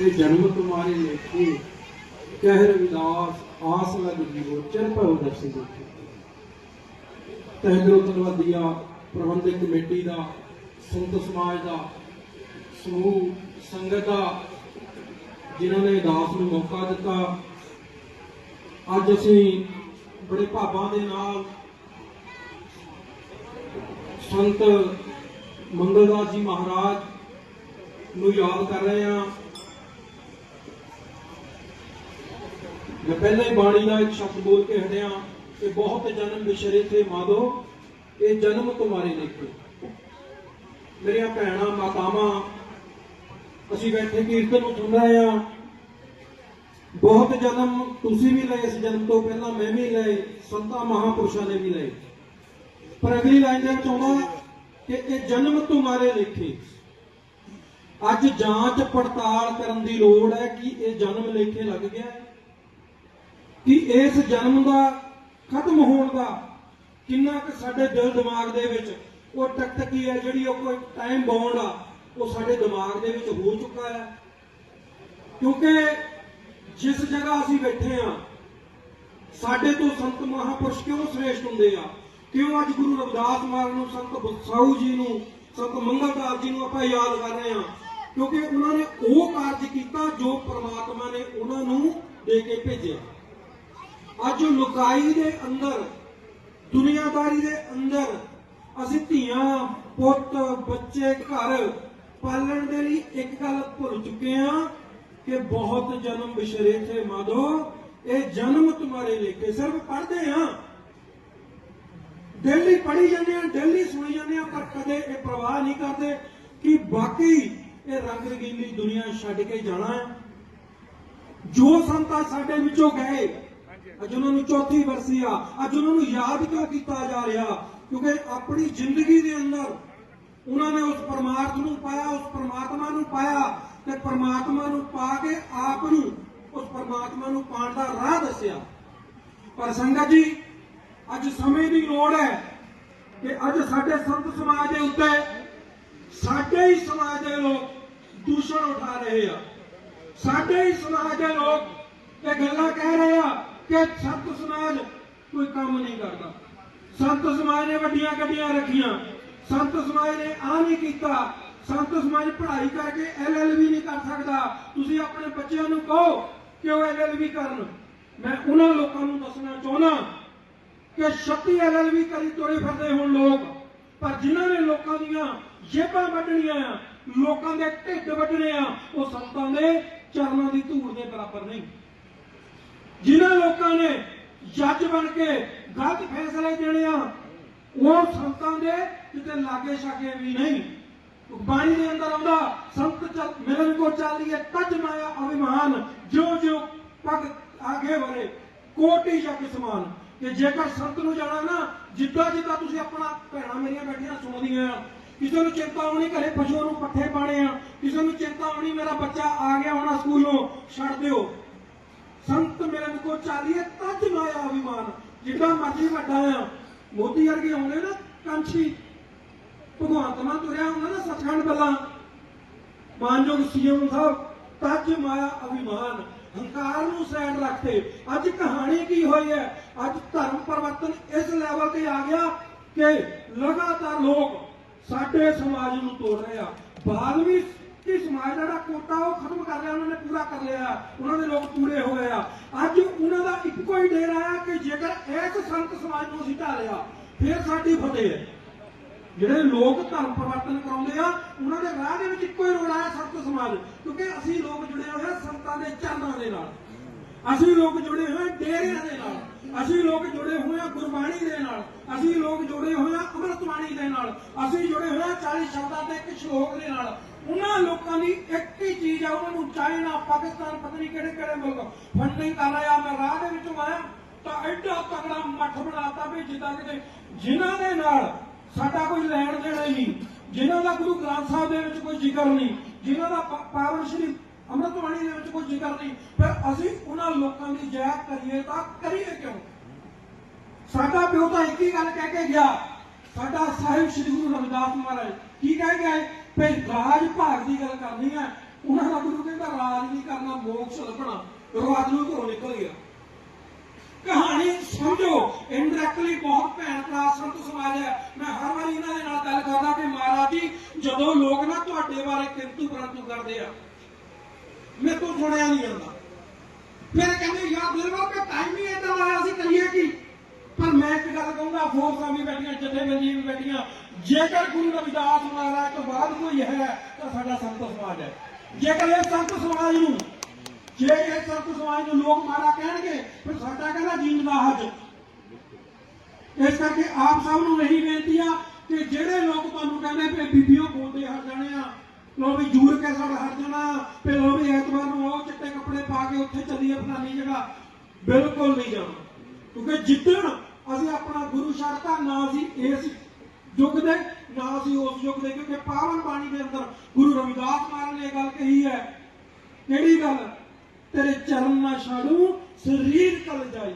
ਇਹ ਜਨਮ ਤੁਮਾਰੇ ਲੇਖੇ ਕਹਿ ਰਵਿਦਾਸ, ਆਸ ਲਗ ਜੀਵੋ, ਚਿਰ ਭਉ ਦਰਸੀ ਦੇਖੇ। ਤਹਿਦਰੋ ਤਲਵਦੀਆ ਪ੍ਰਬੰਧਕ ਕਮੇਟੀ ਦਾ, ਸੰਤ ਸਮਾਜ ਦਾ, ਸਮੂਹ, ਸੰਗਤ ਦਾ, ਜਿਨ੍ਹਾਂ ਨੇ ਦਾਸ ਨੂੰ ਮੌਕਾ ਦਿੱਤਾ। ਅੱਜ ਅਸੀਂ ਬੜੇ ਭਾਵਾਂ ਦੇ ਨਾਲ ਸੰਤ ਮੰਗਲਦਾਸ ਜੀ ਮਹਾਰਾਜ ਨੂੰ ਯਾਦ ਕਰ ਰਹੇ ਹਾਂ। ਮੈਂ ਪਹਿਲਾਂ ਹੀ ਬਾਣੀ ਦਾ ਇੱਕ ਸ਼ਬਦ ਬੋਲ ਕੇ ਹਟਿਆ ਕਿ ਬਹੁਤ ਜਨਮ ਵਿਸ਼ਰੇ ਤੇ ਮਾਧੋ, ਇਹ ਜਨਮ ਤੁਹਾਰੇ ਲਿਖੇ। ਮੇਰੀਆਂ ਭੈਣਾਂ, ਮਾਤਾਵਾਂ, ਅਸੀਂ ਬੈਠੇ ਕੀਰਤਨ ਨੂੰ ਸੁਣ ਰਹੇ ਹਾਂ। ਬਹੁਤ ਜਨਮ ਤੁਸੀਂ ਵੀ ਲਏ ਇਸ ਜਨਮ ਤੋਂ ਪਹਿਲਾਂ ਮੈਂ ਵੀ ਲਏ, ਸੰਤਾਂ, ਮਹਾਪੁਰਸ਼ਾਂ ਨੇ ਵੀ ਲਏ। ਪਰ ਅਗਲੀ ਲਾਈਨ ਦੇ ਵਿੱਚ ਆਉਂਦਾ ਕਿ ਇਹ ਜਨਮ ਤੁਹਾਰੇ ਲਿਖੇ। ਅੱਜ ਜਾਂਚ ਪੜਤਾਲ ਕਰਨ ਦੀ ਲੋੜ ਹੈ ਕਿ ਇਹ ਜਨਮ ਲੇਖੇ ਲੱਗ ਗਿਆ ਹੈ। ਕਿ ਇਸ ਜਨਮ ਦਾ, ਖਤਮ ਹੋਣ ਦਾ ਕਿੰਨਾ ਕੁ ਸਾਡੇ ਦਿਲ ਦਿਮਾਗ ਦੇ ਵਿੱਚ ਉਹ ਟਕਟਕੀ ਹੈ, ਜਿਹੜੀ ਉਹ ਕੋਈ ਟਾਈਮ ਬਾਉਂਡ ਆ, ਉਹ ਸਾਡੇ ਦਿਮਾਗ ਦੇ ਵਿੱਚ ਹੋ ਚੁੱਕਾ ਹੈ। ਕਿਉਂਕਿ ਜਿਸ ਜਗ੍ਹਾ ਅਸੀਂ ਬੈਠੇ ਆ ਸਾਡੇ ਤੋਂ ਸੰਤ ਮਹਾਪੁਰਸ਼ ਕਿਉਂ ਸ੍ਰੇਸ਼ਟ ਹੁੰਦੇ ਆ? ਕਿਉਂ ਅੱਜ ਗੁਰੂ ਰਵਿਦਾਸ ਮਹਾਰਾਜ ਨੂੰ, ਸੰਤ ਬਖਸ਼ਾਊ ਜੀ ਨੂੰ, ਸੰਤ ਮੰਗਲਦਾਸ ਜੀ ਨੂੰ ਆਪਾਂ ਯਾਦ ਕਰ ਰਹੇ ਆ ਕਿਉਂਕਿ ਉਹਨਾਂ ਨੇ ਉਹ ਕਾਰਜ ਕੀਤਾ ਜੋ ਪ੍ਰਮਾਤਮਾ ਨੇ ਉਹਨਾਂ ਨੂੰ ਦੇ ਕੇ ਭੇਜਿਆ। ਅੱਜ ਲੁਕਾਈ ਦੇ ਅੰਦਰ, ਦੁਨੀਆਦਾਰੀ ਦੇ ਅੰਦਰ, ਅਸੀਂ ਧੀਆਂ, ਪੁੱਤ, ਬੱਚੇ, ਘਰ ਪਾਲਣ ਦੇ ਲਈ ਇੱਕ ਗੱਲ ਭੁੱਲ ਚੁੱਕੇ ਹਾਂ ਕਿ ਬਹੁਤ ਜਨਮ ਬਿਸ਼ਰੇ ਥੇ ਇਹ ਜਨਮ ਤੁਹਾਰੇ ਲੇਖੇ। ਸਿਰਫ ਪੜ੍ਹਦੇ ਹਾਂ। ਡੇਲੀ ਪੜ੍ਹੀ ਜਾਂਦੇ ਆ ਡੇਲੀ ਸੁਣੀ ਜਾਂਦੇ ਆ ਪਰ ਕਦੇ ਇਹ ਪ੍ਰਵਾਹ ਨਹੀਂ ਕਰਦੇ ਕਿ ਬਾਕੀ ਇਹ ਰੰਗ ਰੰਗੀਲੀ ਦੁਨੀਆ ਛੱਡ ਕੇ ਜਾਣਾ ਹੈ। ਜੋ ਸੰਤਾਂ ਸਾਡੇ ਵਿੱਚੋਂ ਗਏ ਅੱਜ ਉਹਨਾਂ ਨੂੰ ਚੌਥੀ ਵਰਸੀ ਆ। ਅੱਜ ਉਹਨਾਂ ਨੂੰ ਯਾਦ ਕਿਉਂ ਕੀਤਾ ਜਾ ਰਿਹਾ? ਕਿਉਂਕਿ ਆਪਣੀ ਜ਼ਿੰਦਗੀ ਦੇ ਅੰਦਰ ਉਹਨਾਂ ਨੇ ਉਸ ਪਰਮਾਰਥ ਨੂੰ ਪਾਇਆ, ਉਸ ਪਰਮਾਤਮਾ ਨੂੰ ਪਾਇਆ ਤੇ ਪਰਮਾਤਮਾ ਨੂੰ ਪਾ ਕੇ ਆਪ ਨੂੰ ਉਸ ਪਰਮਾਤਮਾ ਨੂੰ ਪਾਣ ਦਾ ਰਾਹ ਦੱਸਿਆ। ਪਰ ਸੰਗਤ ਜੀ, ਅੱਜ ਸਮੇਂ ਦੀ ਲੋੜ ਹੈ ਕਿ ਅੱਜ ਸਾਡੇ ਸੰਤ ਸਮਾਜ ਦੇ ਉੱਤੇ ਸਾਡੇ ਹੀ ਸਮਾਜ ਦੇ ਲੋਕ ਦੂਸ਼ਣ ਉਠਾ ਰਹੇ ਆ। ਸਾਡੇ ਹੀ ਸਮਾਜ ਦੇ ਲੋਕ ਇਹ ਗੱਲਾਂ ਕਹਿ ਰਹੇ ਆ ਕਿ ਸੰਤ ਸਮਾਜ ਕੋਈ ਕੰਮ ਨਹੀਂ ਕਰਦਾ। ਸੰਤ ਸਮਾਜ ਨੇ ਵੱਡੀਆਂ ਗੱਡੀਆਂ ਰੱਖੀਆਂ। ਸੰਤ ਸਮਾਜ ਨੇ ਆ ਨਹੀਂ ਕੀਤਾ। ਸੰਤ ਸਮਾਜ ਪੜ੍ਹਾਈ ਕਰਕੇ ਐਲਐਲਬੀ ਨਹੀਂ ਕਰ ਸਕਦਾ। ਤੁਸੀਂ ਆਪਣੇ ਬੱਚਿਆਂ ਨੂੰ ਕਹੋ ਕਿ ਉਹ ਐਲਐਲਬੀ ਕਰਨ। ਮੈਂ ਉਹਨਾਂ ਲੋਕਾਂ ਨੂੰ ਦੱਸਣਾ ਚਾਹੁੰਦਾ ਕਿ 36 ਐਲਐਲਬੀ ਕਰੀ ਤੋੜੇ ਫਿਰਦੇ ਹੁਣ ਲੋਕ। ਪਰ ਜਿਨ੍ਹਾਂ ਨੇ ਲੋਕਾਂ ਦੀਆਂ ਜੇਬਾਂ ਵੱਢਣੀਆਂ ਆ, ਲੋਕਾਂ ਦੇ ਢਿੱਡ ਵੱਢਣੇ ਆ, ਉਹ ਸੰਤਾਂ ਦੇ ਚਰਨਾਂ ਦੀ ਧੂੜ ਦੇ ਬਰਾਬਰ ਨਹੀਂ। ਜਿਨ੍ਹਾਂ ਲੋਕਾਂ ਨੇ ਜੱਜ ਬਣ ਕੇ ਗਲਤ ਫੈਸਲੇ ਦੇਣੇ ਆ, ਉਹ ਸੰਤਾਂ ਦੇ ਕਿਤੇ ਲਾਗੇ ਛਾਗੇ ਵੀ ਨਹੀਂ। ਬਾਣੀ ਦੇ ਅੰਦਰ ਆਉਂਦਾ ਸੰਤ ਚਲ ਮਿਲਨ ਕੋ ਚਾਲੀਏ ਤਜ ਮਾਇਆ ਅਭਿਮਾਨ ਜੋ ਜੋ ਪਗ ਆਗੇ ਵਰੇ ਕੋਟੀ ਜਗ ਸਮਾਨ ਕਿ ਜੇਕਰ ਸੰਤ ਨੂੰ ਜਾਣਾ ਨਾ, ਜਿੱਦਾਂ ਜਿੱਦਾਂ ਤੁਸੀਂ ਆਪਣਾ ਭੈਣਾਂ ਮੇਰੀਆਂ ਬੈਠੀਆਂ ਸੁਣਦੀਆਂ ਆ ਕਿਸੇ ਨੂੰ ਚਿੰਤਾ ਆਉਣੀ ਘਰੇ ਪਸ਼ੂਆਂ ਨੂੰ ਪੱਠੇ ਪਾਣੇ ਆ, ਕਿਸੇ ਨੂੰ ਚਿੰਤਾ ਆਉਣੀ ਮੇਰਾ ਬੱਚਾ ਆ ਗਿਆ ਹੋਣਾ ਸਕੂਲੋਂ, ਛੱਡ ਦਿਓ। ਸੰਤ ਮਿਲਨ ਕੋ ਚਾਲੀਏ ਤਜ ਮਾਇਆ ਅਭਿਮਾਨ ਜਿੱਦਾਂ ਮਰਜ਼ੀ ਵੱਡਾ ਆ। ਮੋਦੀ ਵਰਗੇ ਆਉਂਦੇ ਨਾ ਕੰਛੀ ਭਗਵੰਤ ਮਾਨ ਤੁਰਿਆ ਹੁੰਦਾ ਨਾ ਸੱਚਖੰਡ ਬੱਲਾ ਮਾਨਯੋਗ ਸੀਐਮ ਸਾਹਿਬ ਤਜ ਮਾਇਆ ਅਭਿਮਾਨ, ਹੰਕਾਰ ਨੂੰ ਸਾਈਡ ਰੱਖਦੇ। ਅੱਜ ਕਹਾਣੀ ਕੀ ਹੋਈ ਹੈ? ਅੱਜ ਧਰਮ ਪਰਿਵਰਤਨ ਇਸ ਲੈਵਲ ਤੇ ਆ ਗਿਆ ਕਿ ਲਗਾਤਾਰ ਲੋਕ ਸਾਡੇ ਸਮਾਜ ਨੂੰ ਤੋੜ ਰਹੇ ਆ। ਬਾਲਵੀ ਕਿ ਸਮਾਜ ਦਾ ਜਿਹੜਾ ਕੋਟਾ ਉਹ ਖਤਮ ਕਰ ਲਿਆ, ਉਹਨਾਂ ਨੇ ਪੂਰਾ ਕਰ ਲਿਆ, ਉਹਨਾਂ ਦੇ ਲੋਕ ਪੂਰੇ ਹੋ ਗਏ ਆ। ਅੱਜ ਉਹਨਾਂ ਦਾ ਇੱਕੋ ਹੀ ਡੇਰਾ ਆ ਕਿ ਜੇਕਰ ਇਸ ਸੰਤ ਸਮਾਜ ਨੂੰ ਅਸੀਂ ਢਾਲਿਆ ਫਿਰ ਸਾਡੀ ਫਤਿਹ ਹੈ। ਜਿਹੜੇ ਲੋਕ ਧਰਮ ਪਰਿਵਰਤਨ ਕਰਾਉਂਦੇ ਆ, ਉਹਨਾਂ ਦੇ ਰਾਹ ਦੇ ਵਿੱਚ ਇੱਕੋ ਹੀ ਰੋੜਾ ਹੈ ਸੰਤ ਸਮਾਜ, ਕਿਉਂਕਿ ਅਸੀਂ ਲੋਕ ਜੁੜੇ ਹੋਏ ਆ ਸੰਤਾਂ ਦੇ ਚਰਨਾਂ ਦੇ ਨਾਲ। ਅਸੀਂ ਲੋਕ ਜੁੜੇ ਹੋਏ ਡੇਰਿਆਂ ਦੇ ਨਾਲ। ਅਸੀਂ ਲੋਕ ਜੁੜੇ ਹੋਏ ਆ ਗੁਰਬਾਣੀ ਦੇ ਨਾਲ। ਅਸੀਂ ਲੋਕ ਜੁੜੇ ਹੋਏ ਆ ਅੰਮ੍ਰਿਤਬਾਣੀ ਦੇ ਨਾਲ। ਅਸੀਂ ਜੁੜੇ ਹੋਏ ਆ 40 ਸ਼ਬਦਾਂ ਦੇ ਇੱਕ ਸ਼ਲੋਕ ਦੇ ਨਾਲ। ਉਹਨਾਂ ਲੋਕਾਂ ਦੀ ਇੱਕ ਹੀ ਚੀਜ਼ ਆ, ਉਹਨਾਂ ਨੂੰ ਚਾਈਨਾ, ਪਾਕਿਸਤਾਨ, ਪਤਾ ਨਹੀਂ ਕਿਹੜੇ ਕਿਹੜੇ ਮੁਲਕ। ਫੰਡਿੰਗ ਕਰ ਰਿਹਾ, ਮੈਂ ਰਾਹ ਦੇ ਵਿੱਚੋਂ ਆਇਆ, ਤਾਂ ਐਡਾ ਤਕੜਾ ਮੱਠ ਬਣਾਤਾ ਵੀ ਜਿੱਦਾਂ ਕਿਤੇ ਜਿਨ੍ਹਾਂ ਦੇ ਨਾਲ ਸਾਡਾ ਕੋਈ ਲੈਣ ਦੇਣਾ ਹੀ ਨਹੀਂ। ਜਿਨ੍ਹਾਂ ਦਾ ਗੁਰੂ ਗ੍ਰੰਥ ਸਾਹਿਬ ਦੇ ਵਿੱਚ ਕੋਈ ਜ਼ਿਕਰ ਨਹੀਂ, ਜਿਨ੍ਹਾਂ ਦਾ ਪਾ- ਪਾਵਨ ਸ਼੍ਰੀ ਅੰਮ੍ਰਿਤਬਾਣੀ ਦੇ ਵਿੱਚ ਕੋਈ ਜ਼ਿਕਰ ਨਹੀਂ। ਫਿਰ ਅਸੀਂ ਉਹਨਾਂ ਲੋਕਾਂ ਦੀ ਜੈ ਕਰੀਏ ਤਾਂ ਕਰੀਏ ਕਿਉਂ? ਸਾਡਾ ਪਿਓ ਤਾਂ ਇੱਕ ਹੀ ਗੱਲ ਕਹਿ ਕੇ ਗਿਆ, ਸਾਡਾ ਸਾਹਿਬ ਸ੍ਰੀ ਗੁਰੂ ਰਵਿਦਾਸ ਮਹਾਰਾਜ। ਕੀ ਕਹਿ ਗਿਆ ਭਈ ਰਾਜ ਭਾਗ ਦੀ ਗੱਲ ਕਰਨੀ ਹੈ ਉਹਨਾਂ ਦਾ ਗੁਰੂ ਕਹਿੰਦਾ ਰਾਜ ਨਹੀਂ ਕਰਨਾ, ਮੋਕਸ਼ ਲੱਭਣਾ। ਰਾਜ ਨੂੰ ਘਰੋਂ ਨਿਕਲ ਗਿਆ। ਕਹਾਣੀ ਸਮਝੋ ਇਨਡਾਇਰੈਕਟਲੀ ਬਹੁਤ ਭੈਣ ਭਰਾ ਸੰਤ ਸਮਾਜ ਹੈ। ਮੈਂ ਹਰ ਵਾਰੀ ਇਹਨਾਂ ਦੇ ਨਾਲ ਗੱਲ ਕਰਦਾ ਕਿ ਮਹਾਰਾਜ ਜੀ, ਜਦੋਂ ਲੋਕ ਨਾ ਤੁਹਾਡੇ ਬਾਰੇ ਕਿੰਤੂ ਪਰੰਤੂ ਕਰਦੇ ਆ, ਮੇਰੇ ਤੋਂ ਸੁਣਿਆ ਨਹੀਂ ਜਾਂਦਾ। ਫਿਰ ਕਹਿੰਦੇ, ਯਾਰ ਦਿਲਵਾ ਕਿ ਟਾਈਮ ਹੀ ਏਦਾਂ ਆਇਆ ਸੀ ਕਰੀਏ ਕੀ? ਪਰ ਮੈਂ ਇੱਕ ਗੱਲ ਕਹੂੰਗਾ ਫੋਰਸਾਂ ਵੀ ਬੈਠੀਆਂ, ਜਥੇਬੰਦੀਆਂ ਵੀ ਬੈਠੀਆਂ ਜੇਕਰ ਗੁਰੂ ਰਵਿਦਾਸ ਮਹਾਰਾਜ ਤੋਂ ਬਾਅਦ ਕੋਈ ਹੈ, ਤਾਂ ਸਾਡਾ ਸੰਤ ਸਮਾਜ ਹੈ। ਜੇਕਰ ਇਹ ਸੰਤ ਸਮਾਜ ਨੂੰ, ਜੇ ਇਹ ਸੰਤ ਸਮਾਜ ਨੂੰ ਲੋਕ ਮਾਰਾ ਕਹਿਣਗੇ, ਫਿਰ ਸਾਡਾ ਕਹਿੰਦਾ ਜੀਣ ਇਸ ਕਰਕੇ ਆਪ ਸਭ ਨੂੰ ਇਹੀ ਬੇਨਤੀ ਆ ਕਿ ਜਿਹੜੇ ਲੋਕ ਤੁਹਾਨੂੰ ਕਹਿੰਦੇ ਪਏ ਬੀਬੀਆਂ ਬੋਲਦੇ ਹਟ ਜਾਣੇ ਆ ਲੋ ਵੀ ਜੂਰ ਕੇ ਸਾਡਾ ਹਟ ਜਾਣਾ, ਤੇ ਲੋ ਵੀ ਐਤਵਾਰ ਨੂੰ ਉਹ ਚਿੱਟੇ ਕੱਪੜੇ ਪਾ ਕੇ ਉੱਥੇ ਚੱਲੀਏ ਫਲਾਨੀ ਜਗ੍ਹਾ, ਬਿਲਕੁਲ ਨਹੀਂ ਜਾਣਾ। ਕਿਉਂਕਿ ਜਿੱਦਣ ਅਸੀਂ ਆਪਣਾ ਗੁਰੂ ਸ਼ਰਤਾ ਨਾ ਸੀ ਇਸ ਯੁੱਗ ਦੇ, ਨਾ ਸੀ ਉਸ ਯੁੱਗ ਦੇ, ਕਿਉਂਕਿ ਪਾਵਨ ਬਾਣੀ ਦੇ ਅੰਦਰ ਗੁਰੂ ਰਵਿਦਾਸ ਮਹਾਰਾਜ ਨੇ ਇਹ ਗੱਲ ਕਹੀ ਹੈ। ਕਿਹੜੀ ਗੱਲ? ਤੇਰੇ ਚਰਨ ਨਾ ਛਾੜੂ, ਸਰੀਰ ਕਲ ਜਾਈ।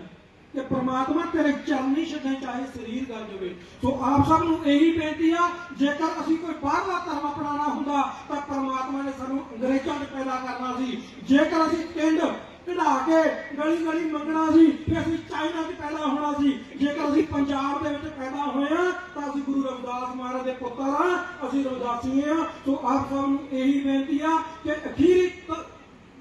ਕਿ ਪ੍ਰਮਾਤਮਾ ਤੇਰੇ ਚਰਨ ਨਹੀਂ ਛੱਡਣ ਚਾਹੇ ਸਰੀਰ ਗਲ ਜਾਵੇ। ਸੋ ਆਪ ਸਭ ਨੂੰ ਇਹੀ ਬੇਨਤੀ ਆ, ਜੇਕਰ ਅਸੀਂ ਕੋਈ ਬਾਹਰਲਾ ਧਰਮ ਅਪਣਾਉਣਾ ਹੁੰਦਾ, ਤਾਂ ਪ੍ਰਮਾਤਮਾ ਨੇ ਸਾਨੂੰ ਅੰਗਰੇਜ਼ਾਂ 'ਚ ਪੈਦਾ ਕਰਨਾ ਸੀ। ਜੇਕਰ ਅਸੀਂ ਪਿੰਡ ਕਢਾ ਕੇ ਗਲੀ ਗਲੀ ਮੰਗਣਾ ਸੀ ਕਿ ਅਸੀਂ ਚਾਈਨਾ 'ਚ ਪੈਦਾ ਹੋਣਾ ਸੀ। ਜੇਕਰ ਅਸੀਂ ਪੰਜਾਬ ਦੇ ਵਿੱਚ ਪੈਦਾ ਹੋਏ ਆ ਤਾਂ ਅਸੀਂ ਗੁਰੂ ਰਵਿਦਾਸ ਮਹਾਰਾਜ ਦੇ ਪੁੱਤਰ ਆ ਅਸੀਂ ਰਵਿਦਾਸੀ ਆ। ਸੋ ਆਪ ਸਭ ਨੂੰ ਇਹੀ ਬੇਨਤੀ ਆ ਕਿ ਅਖੀਰੀ ਤ-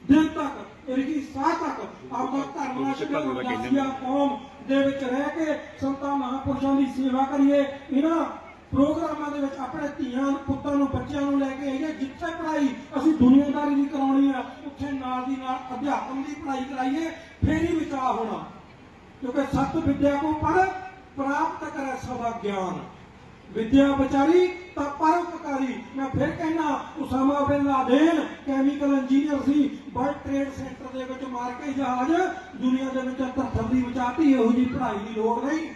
ਦਿਨ ਤੱਕ ਇਹਦੀ ਸਾਹ ਤੱਕ ਆਪਦਾ ਧਰਮ ਨਾਲ ਛੱਡੋ ਰਵਿਦਾਸੀਆ ਕੌਮ ਦੇ ਵਿੱਚ ਰਹਿ ਕੇ ਸੰਤਾਂ ਮਹਾਂਪੁਰਸ਼ਾਂ ਦੀ ਸੇਵਾ ਕਰੀਏ। ਇਹਨਾਂ ਪ੍ਰੋਗਰਾਮਾਂ ਦੇ ਵਿੱਚ ਆਪਣੇ ਧੀਆਂ ਪੁੱਤਾਂ ਨੂੰ ਬੱਚਿਆਂ ਨੂੰ ਲੈ ਕੇ ਆਈਏ ਜਿੱਥੇ ਪੜ੍ਹਾਈ ਅਸੀਂ ਦੁਨੀਆਦਾਰੀ ਦੀ ਕਰਾਉਣੀ ਆ ਉੱਥੇ ਨਾਲ ਦੀ ਨਾਲ ਅਧਿਆਪਨ ਦੀ ਪੜ੍ਹਾਈ ਕਰਾਈਏ ਫੇਰ ਹੀ ਵਿਚਾਰ ਹੋਣਾ। ਕਿਉਂਕਿ ਸਤ ਵਿਦਿਆ ਕੋ ਪੜ ਪ੍ਰਾਪਤ ਕਰੇ ਸਦਾ ਗਿਆਨ। ਵਿਦਿਆ ਵਿਚਾਰੀ ਤਾਂ ਪਰਉਪਕਾਰੀ ਮੈਂ ਫਿਰ ਕਹਿਣਾ Osama bin Laden chemical engineer ਸੀ ਵਰਲਡ ਟ੍ਰੇਡ ਸੈਂਟਰ ਦੇ ਵਿੱਚ ਮਾਰ ਕੇ ਜਹਾਜ਼, ਦੁਨੀਆ ਦੇ ਵਿੱਚ ਧਰਤੀ ਦੀ ਵਿਚਾਰਤੀ, ਇਹੋ ਜੀ ਪੜ੍ਹਾਈ ਦੀ ਲੋੜ ਨਹੀਂ।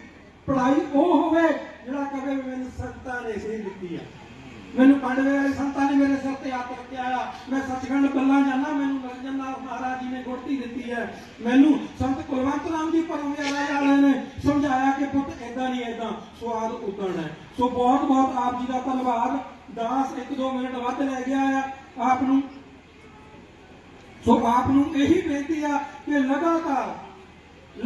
ਪੜ੍ਹਾਈ ਉਹ ਹੋਵੇ ਜਿਹੜਾ ਕਹੇ ਮੈਨੂੰ ਸੰਤਾਂ ਨੇ ਸਹੀ ਦਿੱਤੀ ਆ। ਮੈਨੂੰ ਪਾਂਡਵੇ ਵਾਲੇ ਸੰਤਾਂ ਨੇ ਮੇਰੇ ਸਿਰ ਤੇ ਹੱਥ ਰੱਖਿਆ ਆ। ਮੈਂ ਸੱਚਖੰਡ ਗੱਲਾਂ ਜਾਣਾ ਮੈਨੂੰ ਨਰਜਨ ਨਾਥ ਮਹਾਰਾਜ ਜੀ ਨੇ ਗੁਰਤੀ ਦਿੱਤੀ ਹੈ। ਮੈਨੂੰ ਸੰਤ ਕੁਲਵੰਤ ਰਾਮ ਜੀ ਪਰਮਿਆ ਵਾਲੇ ਨੇ ਸਮਝਾਇਆ ਕਿ ਪੁੱਤ ਏਦਾਂ ਨਹੀਂ, ਏਦਾਂ। ਸਵਾਦ ਉਤਰਨਾ ਹੈ। ਸੋ ਬਹੁਤ ਬਹੁਤ ਆਪ ਜੀ ਦਾ ਧੰਨਵਾਦ। ਦਾਸ 1-2 ਮਿੰਟ ਵੱਧ ਲੈ ਗਿਆ ਆ, ਆਪ ਨੂੰ। ਸੋ ਆਪ ਨੂੰ ਇਹੀ ਬੇਨਤੀ ਆ ਕਿ ਲਗਾਤਾਰ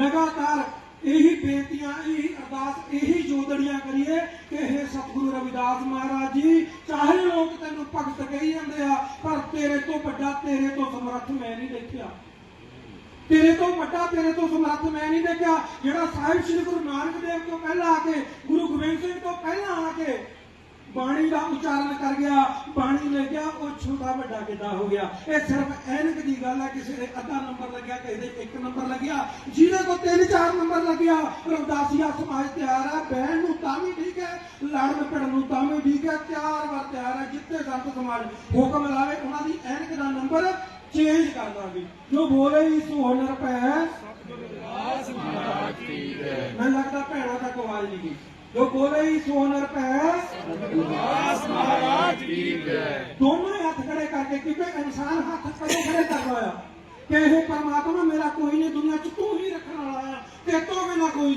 ਲਗਾਤਾਰ ਇਹੀ ਬੇਨਤੀਆਂ, ਇਹੀ ਅਰਦਾਸ ਇਹੀ ਜੋਦੜੀਆਂ ਕਰੀਏ ਕਿ ਇਹ ਸਤਿਗੁਰੂ ਰਵਿਦਾਸ ਮਹਾਰਾਜ ਜੀ, ਚਾਹੇ ਲੋਕ ਤੈਨੂੰ ਭਗਤ ਕਹੀ ਜਾਂਦੇ ਆ, ਪਰ ਤੇਰੇ ਤੋਂ ਵੱਡਾ, ਤੇਰੇ ਤੋਂ ਸਮਰੱਥ ਮੈਂ ਨਹੀਂ ਦੇਖਿਆ। ਤੇਰੇ ਤੋਂ ਵੱਡਾ, ਤੇਰੇ ਤੋਂ ਸਮਰੱਥ ਮੈਂ ਨਹੀਂ ਦੇਖਿਆ। ਜਿਹੜਾ ਸਾਹਿਬ ਸ੍ਰੀ ਗੁਰੂ ਨਾਨਕ ਦੇਵ ਤੋਂ ਪਹਿਲਾਂ ਆ ਕੇ, ਗੁਰੂ ਗੋਬਿੰਦ ਸਿੰਘ ਤੋਂ ਪਹਿਲਾਂ ਆ ਕੇ ਬਾਣੀ ਦਾ ਉਚਾਰਨ ਕਰ ਗਿਆ ਬਾਣੀ ਲੈ ਗਿਆ ਉਹ ਛੋਟਾ ਵੱਡਾ ਕਿੱਦਾਂ ਹੋ ਗਿਆ। ਇਹ ਸਿਰਫ ਐਨਕ ਦੀ ਗੱਲ ਹੈ ਕਿਸੇ ਦੇ ਅੱਧਾ ਨੰਬਰ ਲੱਗਿਆ ਕਿਸੇ ਦੇ ਇੱਕ ਨੰਬਰ ਲੱਗਿਆ। ਜਿਹਦੇ ਕੋ ਤਿੰਨ ਚਾਰ ਨੰਬਰ ਲੱਗਿਆ ਰਵਦਾਸੀਆ ਸਮਾਜ ਤਿਆਰ ਹੈ ਬਹਿਣ ਨੂੰ ਤਾਂ ਵੀ ਠੀਕ ਹੈ ਲੜਨ ਪੜਨ ਨੂੰ ਤਾਂ ਵੀ ਠੀਕ ਹੈ ਤਿਆਰ ਵਾਰ ਤਿਆਰ ਹੈ ਜਿੱਤੇ ਸੰਤ ਸਮਾਜ ਹੁਕਮ ਲਾਵੇ ਉਹਨਾਂ ਦੀ ਐਨਕ ਦਾ ਨੰਬਰ ਚੇਂਜ ਕਰ ਦਾਂਗੇ। ਜੋ ਬੋਲੇ ਹੀ ਸੁਹਨਰ ਪੈ। ਮੈਂ ਲੱਗਦਾ ਭੈਣਾਂ ਤੱਕ ਆਵਾਜ਼ ਨਹੀਂ ਗਈ। ਜੋ ਬੋਲੇ ਹੀ ਸੁਹਨਰ ਪੈ ਦੋਨੋਂ ਹੀ ਹੱਥ ਖੜੇ ਕਰਕੇ ਕਿਉਂਕਿ ਇਨਸਾਨ ਹੱਥ ਕਦੋਂ ਖੜੇ ਕਰਦਾ ਆ ਕਿ ਇਹ ਪਰਮਾਤਮਾ ਮੇਰਾ ਕੋਈ ਨਹੀਂ ਦੁਨੀਆ 'ਚ ਤੂੰ ਹੀ ਰੱਖਣ ਵਾਲਾ ਆ। ਤੇ ਤੋਂ ਬਿਨਾ ਕੋਈ